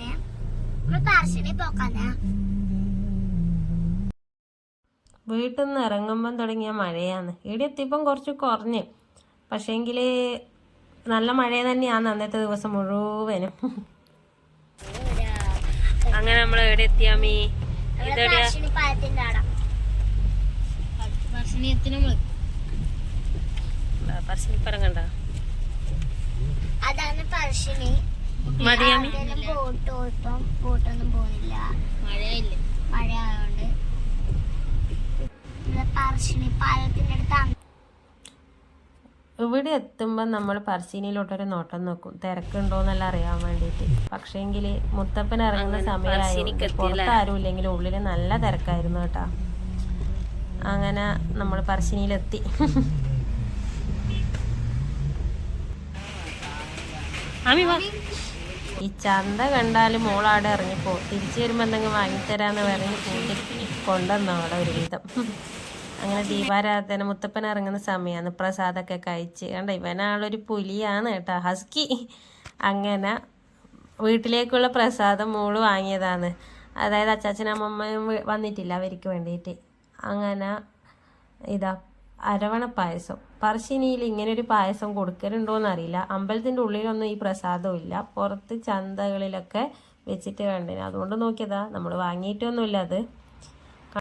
പോക്കാനെ നമ്മൾ പറശ്ശിനി പോക്കാനെ. വീട്ടിൽ നിന്ന് ഇറങ്ങുമ്പം തുടങ്ങിയ മഴയാണ്. ഇവിടെ എത്തിയപ്പം കുറച്ച് കുറഞ്ഞ്. പക്ഷേങ്കിൽ നല്ല മഴ തന്നെയാണ് അന്നത്തെ ദിവസം മുഴുവനും. അങ്ങനെ നമ്മൾ എവിടെ എത്തിയാമീ നമ്മൾ പറശ്ശിനി പറങ്ങണ്ട അതാണ് പറശ്ശിനി. മതിയാമി? ബോട്ട് ഇപ്പം ബോട്ടൊന്നും പോകുന്നില്ല മഴയില്ല? മഴ ആയതുകൊണ്ട് നമ്മൾ പറശ്ശിനി പാലത്തിന്റെ അടുത്താണ് ഇവിടെ എത്തുമ്പോൾ നമ്മൾ പറശ്ശിനിയിലോട്ടൊരു നോട്ടം നോക്കും. തിരക്കുണ്ടോന്നെല്ലാം അറിയാൻ വേണ്ടിയിട്ട് പക്ഷേങ്കിൽ മുത്തപ്പൻ ഇറങ്ങുന്ന സമയമായിരുന്നു പുറത്താരും ഇല്ലെങ്കിൽ ഉള്ളിൽ നല്ല തിരക്കായിരുന്നു കേട്ടോ. അങ്ങനെ നമ്മൾ പറശ്ശിനിയിലെത്തി. ഈ ചന്ത കണ്ടാൽ മോളാടെ ഇറങ്ങിപ്പോ. തിരിച്ചു വരുമ്പോൾ എന്തെങ്കിലും വാങ്ങിത്തരാന്ന് പറഞ്ഞ് കൂട്ടി കൊണ്ടുവന്നു അവിടെ ഒരു വിധം അങ്ങനെ ദീപാരാധന മുത്തപ്പൻ ഇറങ്ങുന്ന സമയമാണ് പ്രസാദമൊക്കെ കഴിച്ച്. കണ്ട ഇവനാളൊരു പുലിയാണ് കേട്ടോ ഹസ്കി. അങ്ങനെ വീട്ടിലേക്കുള്ള പ്രസാദം മോൾ വാങ്ങിയതാണ്. അതായത് അച്ചാച്ചനും അമ്മമ്മയും വന്നിട്ടില്ല അവർക്ക് വേണ്ടിയിട്ട്. അങ്ങനെ ഇതാ അരവണ പായസം. പറശ്ശിനിയിൽ ഇങ്ങനെ ഒരു പായസം കൊടുക്കലുണ്ടോ അറിയില്ല അമ്പലത്തിന്റെ ഉള്ളിലൊന്നും ഈ പ്രസാദവും ഇല്ല. പുറത്ത് ചന്തകളിലൊക്കെ വെച്ചിട്ട് കണ്ടിന്. അതുകൊണ്ട് നോക്കിയതാ നമ്മൾ വാങ്ങിയിട്ടൊന്നുമില്ല അത്.